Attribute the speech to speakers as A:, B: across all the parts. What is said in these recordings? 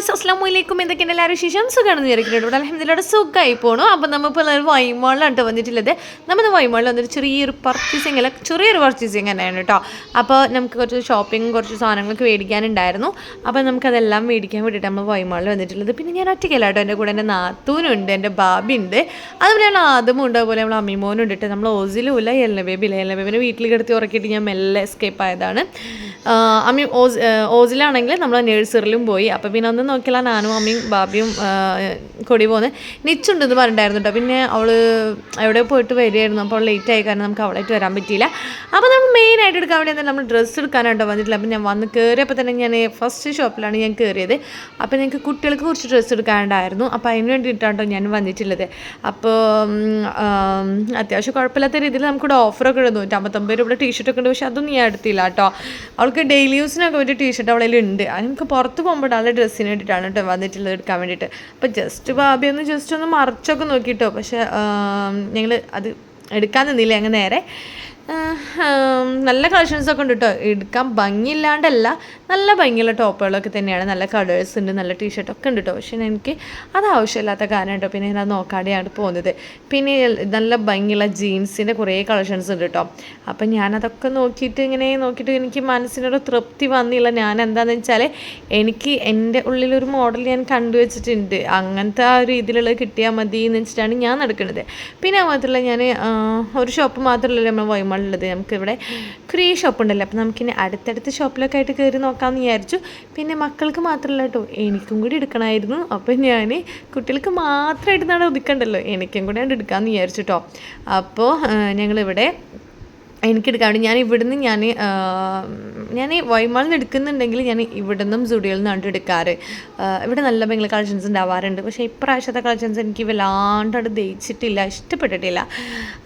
A: Guys അസ്ലാം വലൈക്കും എന്തൊക്കെയാണ് എല്ലാവരും? വിശേഷം? സുഖമാണ് വിചാരിക്കുന്നുണ്ട്. ഇവിടെ അലഹമ്മദില്ലോടെ സുഖമായി പോണു. അപ്പോൾ നമ്മളിപ്പോൾ എല്ലാവരും വൈമോളിലാണ് വന്നിട്ടുള്ളത്. നമ്മൾ വൈമോളിൽ വന്നിട്ട് ചെറിയൊരു പർച്ചേസിങ് അല്ല ചെറിയൊരു പർച്ചേസിങ് തന്നെയാണ് കേട്ടോ അപ്പോൾ നമുക്ക് കുറച്ച് ഷോപ്പിംഗ് കുറച്ച് സാധനങ്ങളൊക്കെ മേടിക്കാനുണ്ടായിരുന്നു. അപ്പോൾ നമുക്കതെല്ലാം മേടിക്കാൻ വേണ്ടിയിട്ട് നമ്മൾ വൈമോളിൽ വന്നിട്ടുള്ളത്. പിന്നെ ഞാൻ ഒറ്റയ്ക്കല്ല കേട്ടോ എന്റെ കൂടെ എന്റെ നാത്തൂനുണ്ട് എന്റെ ബാബി ഉണ്ട് അതുപോലെ ഞാൻ ആദമും ഉണ്ട്. അതുപോലെ നമ്മൾ അമ്മിമോനും ഉണ്ട് നമ്മൾ ഓസിലും ഇല്ല എല്ല ബേബി ഇല്ല എല്ല ബേബിനെ വീട്ടിൽ കിടത്തി ഉറക്കിയിട്ട് ഞാൻ മെല്ലെ എസ്കേപ്പ് ആയതാണ്. അമ്മി ഓസ് ഓസിലാണെങ്കിൽ നമ്മൾ നേഴ്സറിലും പോയി. അപ്പോൾ പിന്നെ ഒന്ന് നോക്കിയാൽ നാനും അമ്മയും ബാബിയും കൊടി പോകുന്നത് നിച്ചുണ്ടെന്ന് പറഞ്ഞിട്ടുണ്ടായിരുന്നു കേട്ടോ. പിന്നെ അവൾ എവിടെ പോയിട്ട് വരികയായിരുന്നു. അപ്പോൾ ലേറ്റ് ആയി കാരണം നമുക്ക് അവളായിട്ട് വരാൻ പറ്റിയില്ല. അപ്പോൾ നമ്മൾ മെയിനായിട്ട് എടുക്കാൻ വേണ്ടി നമ്മൾ ഡ്രസ്സ് എടുക്കാനായിട്ടോ വന്നിട്ടില്ല അപ്പോൾ ഞാൻ വന്ന് കയറിയപ്പോൾ തന്നെ ഞാൻ ഫസ്റ്റ് ഷോപ്പിലാണ് ഞാൻ കയറിയത് അപ്പോൾ ഞങ്ങൾക്ക് കുട്ടികൾക്ക് കുറച്ച് ഡ്രസ്സ് എടുക്കാനുണ്ടായിരുന്നു. അപ്പോൾ അതിന് വേണ്ടിയിട്ടാണ് ഞാൻ വന്നിട്ടുള്ളത്. അപ്പോൾ അത്യാവശ്യം കുഴപ്പമില്ലാത്ത രീതിയിൽ നമുക്കിവിടെ ഓഫറൊക്കെ ഉണ്ട്. നൂറ്റമ്പത്തൊമ്പത് രൂപയുടെ ടീഷർട്ടൊക്കെ ഉണ്ട്. പക്ഷേ അതൊന്നും ഞാൻ എടുത്തില്ല കേട്ടോ. അവൾക്ക് ഡെയിലി യൂസിനൊക്കെ ഒരു ടീഷർട്ട് അവളിൽ ഉണ്ട് അത് നമുക്ക് പുറത്ത് പോകുമ്പോൾ ആളുടെ ഡ്രസ്സിന് വേണ്ടിയിട്ടാണ് കേട്ടോ വന്നിട്ടുള്ളത് എടുക്കാൻ വേണ്ടിയിട്ട്. അപ്പോൾ ജസ്റ്റ് ബാബി ഒന്ന് ജസ്റ്റ് ഒന്ന് മറിച്ചൊക്കെ നോക്കിയിട്ടോ പക്ഷേ ഞങ്ങൾ അത് എടുക്കാൻ നിന്നില്ല അങ്ങ് നേരെ. നല്ല കളക്ഷൻസ് ഒക്കെ ഉണ്ട് കേട്ടോ എടുക്കാൻ ഭംഗിയില്ലാണ്ടല്ല നല്ല ഭംഗിയുള്ള ടോപ്പുകളൊക്കെ തന്നെയാണ്. നല്ല കളേഴ്സ് ഉണ്ട് നല്ല ടീഷർട്ട് ഒക്കെ ഉണ്ട് കേട്ടോ പക്ഷേ എനിക്ക് അത് ആവശ്യമില്ലാത്ത കാരണം കേട്ടോ പിന്നെ ഞാൻ നോക്കാതെയാണ് പോകുന്നത്. പിന്നെ നല്ല ഭംഗിയുള്ള ജീൻസിന്റെ കുറേ കളക്ഷൻസ് ഉണ്ട് കേട്ടോ അപ്പം ഞാനതൊക്കെ നോക്കിയിട്ട് ഇങ്ങനെ നോക്കിയിട്ട് എനിക്ക് മനസ്സിനൊരു തൃപ്തി വന്നില്ല. ഞാൻ എന്താണെന്ന് വെച്ചാൽ എനിക്ക് എന്റെ ഉള്ളിലൊരു മോഡൽ ഞാൻ കണ്ടുവച്ചിട്ടുണ്ട് അങ്ങനത്തെ ആ ഒരു രീതിയിലുള്ളത് കിട്ടിയാൽ മതി എന്ന് വെച്ചിട്ടാണ് ഞാൻ നടക്കുന്നത്. പിന്നെ അതുപോലെ ഞാൻ ഒരു ഷോപ്പ് മാത്രമല്ല നമ്മൾ വൈമാളിലുള്ളത് നമുക്ക് ഇവിടെ കുറേ ഷോപ്പ് ഉണ്ടല്ലോ അപ്പോൾ നമുക്കിനി അടുത്തടുത്ത ഷോപ്പിലൊക്കെ ആയിട്ട് കയറി നോക്കാമെന്ന് വിചാരിച്ചു. പിന്നെ മക്കൾക്ക് മാത്രമല്ല കേട്ടോ എനിക്കും കൂടി എടുക്കണമായിരുന്നു അപ്പോൾ ഞാൻ കുട്ടികൾക്ക് മാത്രമായിട്ട് നാളെ ഒതുക്കണ്ടല്ലോ. എനിക്കും കൂടെ എടുക്കാമെന്ന് വിചാരിച്ചു കേട്ടോ അപ്പോൾ ഞങ്ങളിവിടെ എനിക്കെടുക്കാൻ വേണ്ടി ഞാൻ ഇവിടുന്ന് ഞാൻ ഞാൻ വൈമാളിൽ നിന്ന് എടുക്കുന്നുണ്ടെങ്കിൽ ഞാൻ ഇവിടുന്നും സ്റ്റുഡിയോയിൽ നിന്നാണ് എടുക്കാറ്. ഇവിടെ നല്ല ഭയങ്കര കളക്ഷൻസ് ഉണ്ടാവാറുണ്ട്. പക്ഷേ ഇപ്രാവശ്യത്തെ കളക്ഷൻസ് എനിക്ക് വല്ലാണ്ട് അത് ദയിച്ചിട്ടില്ല ഇഷ്ടപ്പെട്ടിട്ടില്ല.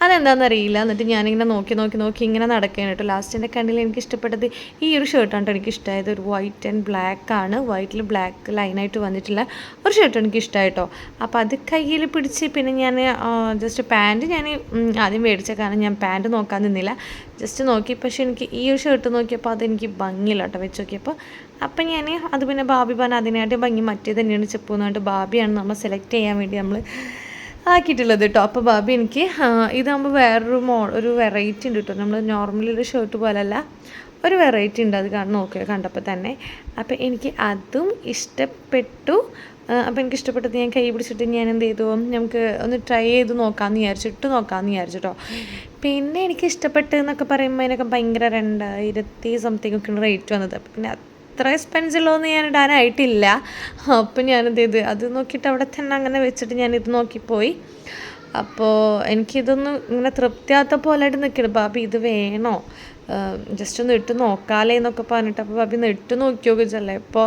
A: അതെന്താണെന്ന് അറിയില്ല എന്നിട്ട് ഞാനിങ്ങനെ നോക്കി നോക്കി നോക്കി ഇങ്ങനെ നടക്കുകയാണ് കേട്ടോ. ലാസ്റ്റ് എന്റെ കണ്ണിൽ എനിക്ക് ഇഷ്ടപ്പെട്ടത് ഈ ഒരു ഷർട്ടാണ് എനിക്ക് ഇഷ്ടമായത്. ഒരു വൈറ്റ് ആൻഡ് ബ്ലാക്ക് ആണ്. വൈറ്റിൽ ബ്ലാക്ക് ലൈനായിട്ട് വന്നിട്ടുള്ള ഒരു ഷർട്ട് എനിക്ക് ഇഷ്ടമായിട്ടോ അപ്പോൾ അത് കയ്യിൽ പിടിച്ച് പിന്നെ ഞാൻ ജസ്റ്റ് പാന്റ് ഞാൻ ആദ്യം മേടിച്ച കാരണം ഞാൻ പാന്റ് നോക്കാൻ നിന്നില്ല. ജസ്റ്റ് നോക്കി പക്ഷെ എനിക്ക് ഈ ഒരു ഷർട്ട് നോക്കിയപ്പോൾ അതെനിക്ക് ഭംഗിയില്ല കേട്ടോ വെച്ച് നോക്കിയപ്പോൾ അപ്പം ഞാൻ അത് പിന്നെ ബാബി പറഞ്ഞ അതിനായിട്ട് ഭംഗി മറ്റേ തന്നെയാണ് ചെപ്പ് എന്നിട്ട് ബാബിയാണ് നമ്മൾ സെലക്ട് ചെയ്യാൻ വേണ്ടി നമ്മൾ ആക്കിയിട്ടുള്ളത് കേട്ടോ. അപ്പോൾ ബാബി എനിക്ക് ഇതാകുമ്പോൾ വേറൊരു മോ ഒരു വെറൈറ്റി ഉണ്ട് കേട്ടോ. നമ്മൾ നോർമലി ഒരു ഷർട്ട് പോലല്ല ഒരു വെറൈറ്റി ഉണ്ട് അത് നോക്കുക കണ്ടപ്പോൾ തന്നെ. അപ്പോൾ എനിക്ക് അതും ഇഷ്ടപ്പെട്ടു. അപ്പോൾ എനിക്ക് ഇഷ്ടപ്പെട്ടത് ഞാൻ കൈ പിടിച്ചിട്ട് ഞാൻ എന്ത് ചെയ്തു? നമുക്ക് ഒന്ന് ട്രൈ ചെയ്ത് നോക്കാമെന്ന് വിചാരിച്ചു ഇട്ട് നോക്കാമെന്ന് വിചാരിച്ചു കേട്ടോ പിന്നെ എനിക്ക് ഇഷ്ടപ്പെട്ടു എന്നൊക്കെ പറയുമ്പോൾ അതിനൊക്കെ ഭയങ്കര രണ്ടായിരത്തി സംതിങ് ഒക്കെയാണ് റേറ്റ് വന്നത്. പിന്നെ അത്ര എക്സ്പെൻസീവൊന്നും ഞാൻ ഇടാനായിട്ടില്ല. അപ്പം ഞാനെന്ത് ചെയ്ത് അത് നോക്കിയിട്ട് അവിടെ തന്നെ അങ്ങനെ വെച്ചിട്ട് ഞാൻ ഞാനിത് നോക്കിപ്പോയി. അപ്പോൾ എനിക്കിതൊന്നും ഇങ്ങനെ തൃപ്തിയാത്ത പോലെയായിട്ട് നിൽക്കണം. ബാബി ഇത് വേണോ? ജസ്റ്റ് ഒന്ന് ഇട്ട് നോക്കാലേ എന്നൊക്കെ പറഞ്ഞിട്ട് അപ്പോൾ ബാബി ഒന്ന് ഇട്ട് ചല്ലേ. ഇപ്പോൾ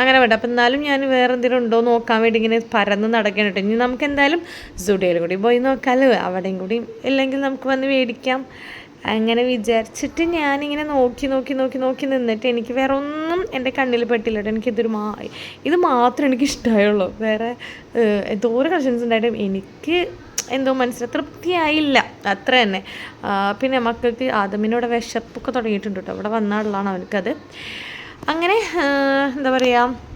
A: അങ്ങനെ വേണ്ട. അപ്പോൾ എന്നാലും ഞാൻ വേറെ എന്തെങ്കിലും ഉണ്ടോ നോക്കാൻ വേണ്ടി ഇങ്ങനെ പരന്ന് നടക്കണം കേട്ടോ ഇനി നമുക്ക് എന്തായാലും സുഡിയയിൽ കൂടി പോയി നോക്കാമല്ലോ അവിടെയും കൂടി ഇല്ലെങ്കിൽ നമുക്ക് വന്ന് മേടിക്കാം. അങ്ങനെ വിചാരിച്ചിട്ട് ഞാനിങ്ങനെ നോക്കി നോക്കി നോക്കി നോക്കി നിന്നിട്ട് എനിക്ക് വേറെ ഒന്നും എന്റെ കണ്ണിൽ പെട്ടില്ല. കേട്ടോ എനിക്കിതൊരു മാ ഇത് മാത്രമേ എനിക്ക് ഇഷ്ടമായുള്ളൂ വേറെ എന്തോരം കളക്ഷൻസ് ഉണ്ടായിട്ടും എനിക്ക് എന്തോ മനസ്സിൽ തൃപ്തിയായില്ല അത്ര തന്നെ. പിന്നെ മക്കൾക്ക് ആദമിനോട് വിശപ്പൊക്കെ തുടങ്ങിയിട്ടുണ്ട് കേട്ടോ. അവിടെ വന്നാളുള്ളതാണ് അവനക്കത്. അങ്ങനെ എന്താ പറയുക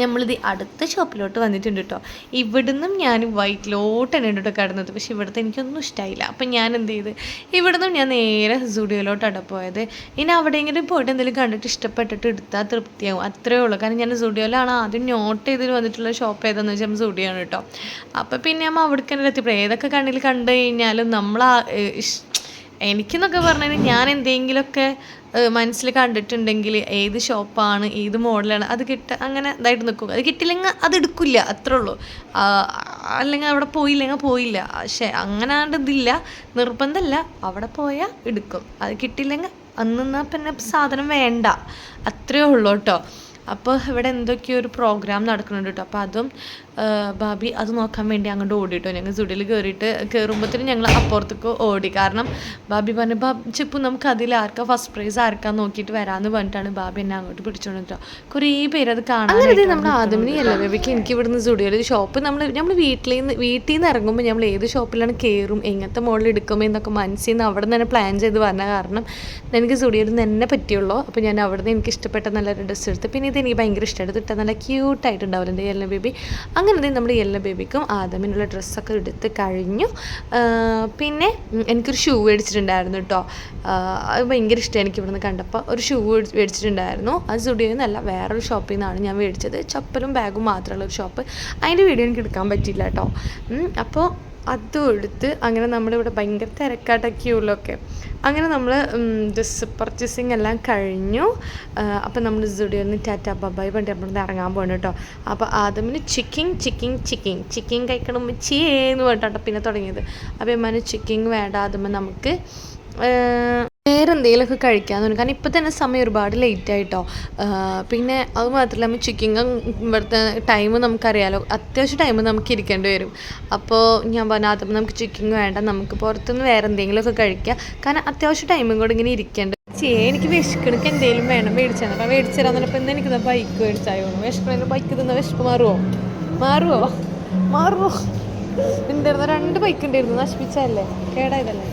A: നമ്മളിത് അടുത്ത ഷോപ്പിലോട്ട് വന്നിട്ടുണ്ട് കേട്ടോ ഇവിടുന്നും ഞാൻ വൈറ്റിലോട്ട് തന്നെ കേട്ടോ കടന്നത്. പക്ഷേ ഇവിടുത്തെ എനിക്കൊന്നും ഇഷ്ടമായില്ല അപ്പം ഞാൻ എന്ത് ചെയ്ത്? ഇവിടുന്നും ഞാൻ നേരെ സുഡിയോയിലോട്ടാണ് പോയത്. ഇനി അവിടെയെങ്കിലും പോയിട്ട് എന്തെങ്കിലും കണ്ടിട്ട് ഇഷ്ടപ്പെട്ടിട്ട് എടുത്താൽ തൃപ്തിയാവും. അത്രയേ ഉള്ളൂ. കാരണം ഞാൻ സുഡിയോയിലാണ് ആദ്യം നോട്ട് ചെയ്തിട്ട് വന്നിട്ടുള്ള ഷോപ്പ് ഏതാണെന്ന് വെച്ചാൽ സുഡിയാണ് കേട്ടോ അപ്പം പിന്നെ നമ്മൾ അവിടേക്ക് തന്നെ എത്തിയപ്പോൾ ഏതൊക്കെ കണ്ണിൽ കണ്ടു കഴിഞ്ഞാലും നമ്മൾ എനിക്കെന്നൊക്കെ പറഞ്ഞാൽ ഞാൻ എന്തെങ്കിലുമൊക്കെ മനസ്സിൽ കണ്ടിട്ടുണ്ടെങ്കിൽ ഏത് ഷോപ്പാണ് ഏത് മോഡലാണ് അത് കിട്ട അങ്ങനെ ഇതായിട്ട് നിൽക്കും അത് കിട്ടില്ലെങ്കിൽ അത് എടുക്കില്ല അത്രേ ഉള്ളൂ. അല്ലെങ്കിൽ അവിടെ പോയില്ലെങ്കിൽ പോയില്ല. പക്ഷേ അങ്ങനാണ്ട് ഇതില്ല നിർബന്ധമല്ല അവിടെ പോയാൽ എടുക്കും. അത് കിട്ടില്ലെങ്കിൽ അന്ന് പിന്നെ സാധനം വേണ്ട. അത്രേ ഉള്ളൂ കേട്ടോ. അപ്പോൾ ഇവിടെ എന്തൊക്കെയോ ഒരു പ്രോഗ്രാം നടക്കുന്നുണ്ട് കേട്ടോ. അപ്പോൾ അതും ബാബി അത് നോക്കാൻ വേണ്ടി അങ്ങോട്ട് ഓടിട്ടോ. ഞങ്ങൾ സുഡിയിൽ കയറിയിട്ട് കയറുമ്പോഴത്തേനും ഞങ്ങൾ അപ്പുറത്തേക്ക് ഓടി. കാരണം ബാബി പറഞ്ഞു ബാബി ചിപ്പു നമുക്ക് അതിൽ ആർക്കാ ഫസ്റ്റ് പ്രൈസ് ആർക്കാ നോക്കിയിട്ട് വരാമെന്ന് പറഞ്ഞിട്ടാണ് ബാബി എന്നെ അങ്ങോട്ട് പിടിച്ചോണ്ട് കേട്ടോ കുറേ പേര് അത് കാണാൻ നമ്മൾ ആദ്യമേ അല്ല ബേബിക്ക് എനിക്ക് ഇവിടുന്ന് സുഡിയോയിൽ ഷോപ്പ് നമ്മൾ നമ്മൾ വീട്ടിൽ നിന്ന് വീട്ടിൽ നിന്ന് ഇറങ്ങുമ്പോൾ നമ്മൾ ഏത് ഷോപ്പിലാണ് കയറും എങ്ങനത്തെ മോഡൽ എടുക്കുമ്പോൾ എന്നൊക്കെ മനസ്സിൽ നിന്ന് അവിടെ നിന്ന് തന്നെ പ്ലാൻ ചെയ്ത് വരണ കാരണം എനിക്ക് സുഡിയോയിൽ നിന്ന് തന്നെ പറ്റിയുള്ളൂ. അപ്പോൾ ഞാൻ അവിടെ നിന്ന് എനിക്ക് ഇഷ്ടപ്പെട്ട നല്ലൊരു ഡ്രസ്സ് എടുത്ത് പിന്നെ ഇത് എനിക്ക് ഭയങ്കര ഇഷ്ടമായിട്ട് ഇട്ടാൽ നല്ല ക്യൂട്ടായിട്ടുണ്ടാവില്ല എന്റെ ബേബി? അങ്ങനെ നമ്മുടെ യെല്ലോ ബേബിക്കും ആദമിനുള്ള ഡ്രസ്സൊക്കെ എടുത്ത് കഴിഞ്ഞു. പിന്നെ എനിക്കൊരു ഷൂ മേടിച്ചിട്ടുണ്ടായിരുന്നു കേട്ടോ. അത് ഭയങ്കര ഇഷ്ടം എനിക്ക് ഇവിടുന്ന് കണ്ടപ്പോൾ. ഒരു ഷൂ മേടിച്ചിട്ടുണ്ടായിരുന്നു. അത് സ്റ്റുഡിയോയിൽ നിന്നല്ല വേറൊരു ഷോപ്പിൽ നിന്നാണ് ഞാൻ മേടിച്ചത്. ചപ്പലും ബാഗും മാത്രമുള്ള ഒരു ഷോപ്പ്. അതിന്റെ വീഡിയോ എനിക്ക് എടുക്കാൻ പറ്റിയില്ല കേട്ടോ. അപ്പോൾ അതും എടുത്ത് അങ്ങനെ നമ്മളിവിടെ ഭയങ്കര തിരക്കാട്ട ക്യൂലൊക്കെ അങ്ങനെ നമ്മൾ ഡ്രസ് പർച്ചേസിങ് എല്ലാം കഴിഞ്ഞു. അപ്പം നമ്മൾ സ്റ്റുഡിയോയിൽ നിന്ന് ടാറ്റ ബബായി പണ്ട് നമ്മൾ ഇറങ്ങാൻ പോകണം കേട്ടോ. അപ്പോൾ ആദ്യമിന് ചിക്കിൻ ചിക്കിൻ ചിക്കിൻ. ചിക്കിൻ കഴിക്കണം ചേന്ന് പറഞ്ഞിട്ടോ പിന്നെ തുടങ്ങിയത്. അപ്പോൾ എമ്മാന് ചിക്കിങ് വേണ്ട ആദ്യമേ നമുക്ക് വേറെ എന്തെങ്കിലുമൊക്കെ കഴിക്കാമെന്ന് തോന്നും. കാരണം ഇപ്പം തന്നെ സമയം ഒരുപാട് ലേറ്റ് ആയിട്ടോ പിന്നെ അത് മാത്രമല്ല നമ്മൾ ചിക്കിങ് ഇവിടുത്തെ ടൈം നമുക്കറിയാലോ. അത്യാവശ്യം ടൈം നമുക്ക് ഇരിക്കേണ്ടി വരും. അപ്പോൾ ഞാൻ പറഞ്ഞു അതും നമുക്ക് ചിക്കിങ് വേണ്ട. നമുക്ക് പുറത്തുനിന്ന് വേറെ എന്തെങ്കിലുമൊക്കെ കഴിക്കാം. കാരണം അത്യാവശ്യം ടൈമും കൂടെ ഇങ്ങനെ ഇരിക്കേണ്ട ചേ എനിക്ക് വിശക്കണക്ക് എന്തെങ്കിലും വേണം. മേടിച്ചാൽ അപ്പം മേടിച്ചു തരാൻ പറഞ്ഞപ്പോൾ എന്താ എനിക്ക് ബൈക്ക് മേടിച്ചായോ വിശക്കണ ബൈക്ക് തിന്ന വിശപ്പ് മാറുമോ മാറുമോ മാറുമോ എന്തായിരുന്നു രണ്ട് ബൈക്ക് ഉണ്ടായിരുന്നു. നശിപ്പിച്ചല്ലേ കേടായതല്ലേ?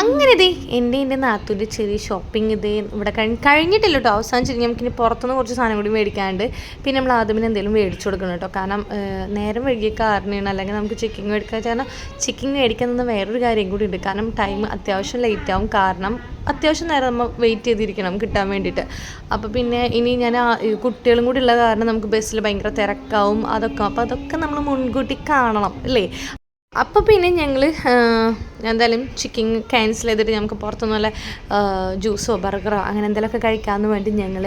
A: അങ്ങനെ ഇതേ എന്റെ എന്റെ നാത്തൂന്റെ ചെറിയ ഷോപ്പിംഗ് ഇതേ ഇവിടെ കഴിഞ്ഞ് കഴിഞ്ഞിട്ടില്ല കേട്ടോ. അവസാനം ശരി നമുക്കിനി പുറത്തുനിന്ന് കുറച്ച് സാധനം കൂടി മേടിക്കാണ്ട് പിന്നെ നമ്മൾ ആദ്യമേ എന്തെങ്കിലും മേടിച്ചു കൊടുക്കണം കേട്ടോ. കാരണം നേരം വൈകിയ കാരണമാണ്. അല്ലെങ്കിൽ നമുക്ക് ചിക്കൻ മേടിക്കാൻ കാരണം ചിക്കൻ മേടിക്കുന്നത് വേറൊരു കാര്യം കൂടി ഉണ്ട്. കാരണം ടൈം അത്യാവശ്യം ലേറ്റ് ആവും. കാരണം അത്യാവശ്യം നേരം നമ്മൾ വെയിറ്റ് ചെയ്തിരിക്കണം കിട്ടാൻ വേണ്ടിയിട്ട്. അപ്പോൾ പിന്നെ ഇനി ഞാൻ കുട്ടികളും കൂടി ഉള്ള കാരണം നമുക്ക് ബസ്സിൽ ഭയങ്കര തിരക്കാവും. അതൊക്കെ അപ്പോൾ അതൊക്കെ നമ്മൾ മുൻകൂട്ടി കാണണം അല്ലേ? അപ്പോൾ പിന്നെ ഞങ്ങൾ എന്തായാലും ചിക്കൻ ക്യാൻസൽ ചെയ്തിട്ട് നമുക്ക് നല്ല ജ്യൂസോ ബർഗറോ അങ്ങനെ എന്തെങ്കിലുമൊക്കെ കഴിക്കാമെന്ന് വേണ്ടി ഞങ്ങൾ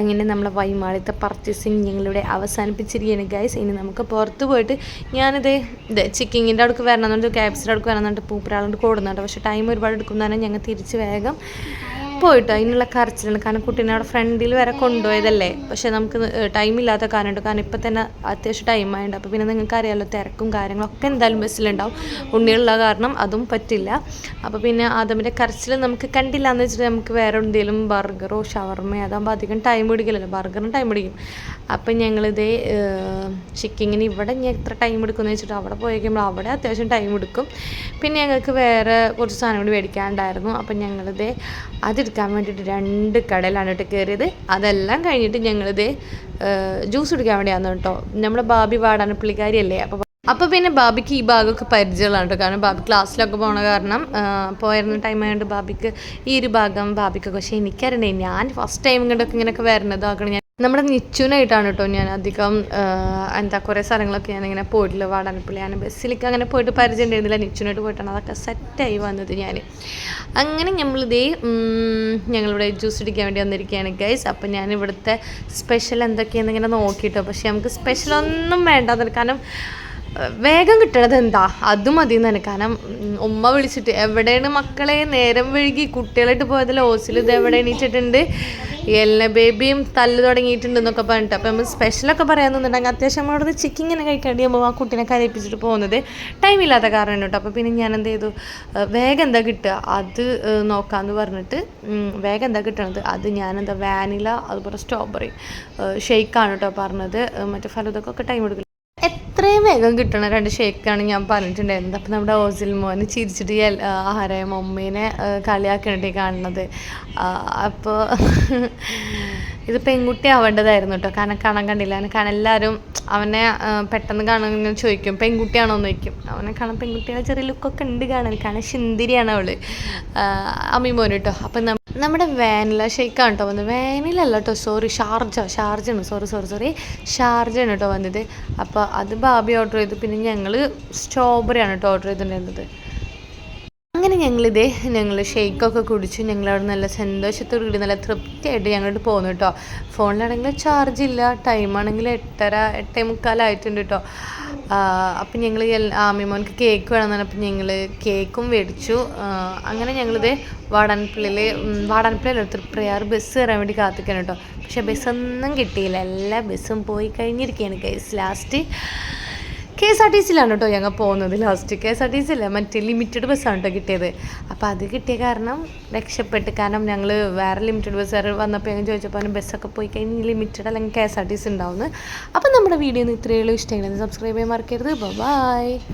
A: അങ്ങനെ നമ്മളെ വൈമാളിത്തെ പർച്ചേസിങ് ഞങ്ങളിവിടെ അവസാനിപ്പിച്ചിരിക്കുകയാണ് ഗൈസ് ഇനി നമുക്ക് പുറത്ത് പോയിട്ട് ഞാനിത് ഇത് ചിക്കിങ്ങിന്റെ അടുക്ക് വരണമെന്നുണ്ട് ക്യാബ്സിന്റെ അടുക്ക് വരണമെന്നുണ്ട് പൂപ്പരാളുണ്ട് കൂടുന്നുണ്ട്. പക്ഷേ ടൈം ഒരുപാട് എടുക്കുന്നതാണ് ഞങ്ങൾ തിരിച്ച് വേഗം പോയിട്ടോ അതിനുള്ള കരച്ചിലാണ്. കാരണം കുട്ടീനെ അവിടെ ഫ്രണ്ടിൽ വരെ കൊണ്ടുപോയതല്ലേ. പക്ഷേ നമുക്ക് ടൈം ഇല്ലാത്ത കാരണം ഇപ്പം തന്നെ അത്യാവശ്യം ടൈം ആയതുകൊണ്ട് അപ്പോൾ പിന്നെ നിങ്ങൾക്ക് അറിയാമല്ലോ തിരക്കും കാര്യങ്ങളൊക്കെ എന്തായാലും ബസ്സിലുണ്ടാവും ഉണ്ണിയുള്ള കാരണം അതും പറ്റില്ല. അപ്പോൾ പിന്നെ ആദമിന്റെ കരച്ചിൽ നമുക്ക് കണ്ടില്ല എന്ന് വെച്ചിട്ട് നമുക്ക് വേറെ എന്തെങ്കിലും ബർഗറോ ഷവർമയോ അതാകുമ്പോൾ അധികം ടൈം പിടിക്കില്ലല്ലോ ബർഗറിന് ടൈം പിടിക്കും. അപ്പം ഞങ്ങളിതേ ചിക്കിങ്ങിന് ഇവിടെ ഞാൻ എത്ര ടൈം എടുക്കുമെന്ന് വെച്ചിട്ട് അവിടെ പോയി കഴിയുമ്പോൾ അവിടെ അത്യാവശ്യം ടൈം എടുക്കും. പിന്നെ ഞങ്ങൾക്ക് വേറെ കുറച്ച് സാധനം കൂടി മേടിക്കാനുണ്ടായിരുന്നു. അപ്പം ഞങ്ങളിതേ അതെടുക്കാൻ വേണ്ടിയിട്ട് രണ്ട് കടയിലാണ് കേട്ടോ കയറിയത്. അതെല്ലാം കഴിഞ്ഞിട്ട് ഞങ്ങളിത് ജ്യൂസ് കുടിക്കാൻ വേണ്ടിയാന്ന് കേട്ടോ. നമ്മുടെ ബാബി വാടാന പുള്ളിക്കാരിയല്ലേ? അപ്പോൾ അപ്പോൾ പിന്നെ ബാബിക്ക് ഈ ഭാഗമൊക്കെ പരിചയമുള്ളതാണ് കേട്ടോ. കാരണം ബാബി ക്ലാസ്സിലൊക്കെ പോണ കാരണം പോയിരുന്ന ടൈം ആയതുകൊണ്ട് ബാബിക്ക് ഈ ഒരു ഭാഗം ബാബിക്കൊക്കെ. പക്ഷേ എനിക്കറിയണേ ഞാൻ ഫസ്റ്റ് ടൈം കണ്ടൊക്കെ ഇങ്ങനെയൊക്കെ വരുന്നത് ഞാൻ നമ്മുടെ നിച്ചുനായിട്ടാണ് കേട്ടോ ഞാൻ അധികം എന്താ കുറേ സ്ഥലങ്ങളൊക്കെ ഇങ്ങനെ പോയിട്ടില്ല. വാടാനപ്പള്ളി ഞാൻ ബസ്സിലേക്ക് അങ്ങനെ പോയിട്ട് പരിചയം ഉണ്ടായിരുന്നില്ല. നിച്ചുനായിട്ട് പോയിട്ടാണ് അതൊക്കെ സെറ്റായി വന്നത് ഞാൻ അങ്ങനെ നമ്മളിതേ ഞങ്ങളിവിടെ ജ്യൂസ് കുടിക്കാൻ വേണ്ടി വന്നിരിക്കുകയാണ് ഗൈസ് അപ്പം ഞാൻ ഇവിടുത്തെ സ്പെഷ്യൽ എന്തൊക്കെയാണെന്ന് ഇങ്ങനെ നോക്കിയിട്ടോ പക്ഷേ നമുക്ക് സ്പെഷ്യൽ ഒന്നും വേണ്ട കാരണം വേഗം കിട്ടണത് എന്താ? അത് മതി തന്നെ. കാരണം ഉമ്മ വിളിച്ചിട്ട് എവിടെയാണ് മക്കളെ നേരം വഴുകി കുട്ടികളായിട്ട് പോയതിൽ ഹോസ്റ്റലിൽ ഇത് എവിടെ എണീറ്റിട്ടുണ്ട്? എല്ലാ ബേബിയും തല്ല് തുടങ്ങിയിട്ടുണ്ട് എന്നൊക്കെ പറഞ്ഞിട്ട്. അപ്പം നമ്മൾ സ്പെഷ്യലൊക്കെ പറയാമെന്നുണ്ടെങ്കിൽ അത്യാവശ്യം നമ്മളോട് ചിക്കൻ ഇങ്ങനെ കഴിക്കേണ്ടി നമ്മൾ ആ കുട്ടീനെ കരയിപ്പിച്ചിട്ട് പോകുന്നത് ടൈം ഇല്ലാത്ത കാരണം കേട്ടോ. അപ്പോൾ പിന്നെ ഞാൻ എന്ത് ചെയ്തു? വേഗം എന്താ കിട്ടുക? അത് നോക്കാമെന്ന് പറഞ്ഞിട്ട് വേഗം എന്താ കിട്ടണത്? അത് ഞാനെന്താ വാനില അതുപോലെ സ്ട്രോബെറി ഷെയ്ക്കാണ് കേട്ടോ പറഞ്ഞത്. മറ്റേ ഫലതൊക്കെ ടൈം എടുക്കില്ല എത്രയും വേഗം കിട്ടണ രണ്ട് ഷേക്കാണ് ഞാൻ പറഞ്ഞിട്ടുണ്ടായിരുന്നത് അപ്പം നമ്മുടെ ഓസിൽ മോന് ചിരിച്ചിട്ട് ഈ എൽ- ആ, മമ്മീനെ കളിയാക്കണേ കാണുന്നത്. അപ്പോൾ ഇത് പെൺകുട്ടി ആവേണ്ടതായിരുന്നു കേട്ടോ. കാരണം കാണാൻ കണ്ടില്ല. കാരണം എല്ലാവരും അവനെ പെട്ടെന്ന് കാണുന്ന ചോദിക്കും പെൺകുട്ടിയാണോ? എന്ന് ചോദിക്കും. അവനെ കാണാൻ പെൺകുട്ടികളെ ചെറിയ ലുക്കൊക്കെ ഉണ്ട് കാണാൻ. കാണാൻ ശിന്തിരിയാണ് അവൾ. അമ്മിമോൻ കേട്ടോ അപ്പം നമ്മുടെ വാനില ഷേക്കാണ് കേട്ടോ വന്നത്. വാനില അല്ല കേട്ടോ സോറി ഷാർജ ആണ്. സോറി സോറി സോറി ഷാർജയാണ് കേട്ടോ വന്നത്. അപ്പോൾ അത് ബാബി ഓർഡർ ചെയ്തു. പിന്നെ ഞങ്ങൾ സ്ട്രോബെറിയാണ് കേട്ടോ ഓർഡർ ചെയ്തിട്ടുണ്ടായിരുന്നത് അങ്ങനെ ഞങ്ങളിതേ ഞങ്ങൾ ഷെയ്ക്കൊക്കെ കുടിച്ചു ഞങ്ങളവിടെ നല്ല സന്തോഷത്തോടു കൂടി നല്ല തൃപ്തിയായിട്ട് ഞങ്ങളോട് പോന്നു കേട്ടോ ഫോണിലാണെങ്കിൽ ചാർജ് ഇല്ല ടൈമാണെങ്കിൽ എട്ടര എട്ടേ മുക്കാലായിട്ടുണ്ട് കേട്ടോ അപ്പം ഞങ്ങൾ ആമിമോൻക്ക് കേക്ക് വേണമെന്ന് പറഞ്ഞപ്പോൾ ഞങ്ങൾ കേക്കും മേടിച്ചു. അങ്ങനെ ഞങ്ങളിത് വാടാൻപിള്ളിയിൽ വാടാനപ്പള്ളിയിൽ തൃപ്രയാർ ബസ് കയറാൻ വേണ്ടി കാത്തിക്കണം പക്ഷെ ബസ്സൊന്നും കിട്ടിയില്ല. എല്ലാ ബസ്സും പോയി കഴിഞ്ഞിരിക്കുകയാണ് case last K S R T സിയിലാണ് കേട്ടോ ഞങ്ങൾ പോകുന്നത് last K S R T C അല്ല മറ്റേ ലിമിറ്റഡ് ബസ്സാണ് കേട്ടോ കിട്ടിയത്. അപ്പോൾ അത് കിട്ടിയ കാരണം രക്ഷപ്പെട്ട്. കാരണം ഞങ്ങൾ വേറെ ലിമിറ്റഡ് ബസ്സുകാർ വന്നപ്പോൾ ഞങ്ങൾ ചോദിച്ചപ്പോൾ അതിന് ബസ്സൊക്കെ പോയി കഴിഞ്ഞ് ലിമിറ്റഡ് അല്ലെങ്കിൽ K S R T C ഉണ്ടാവുന്നത് അപ്പോൾ നമ്മുടെ വീഡിയോ ഇത്രയേ ഉള്ളൂ. ഇഷ്ടമെങ്കിൽ സബ്സ്ക്രൈബ് ചെയ്യാൻ മറക്കരുത്. ബൈ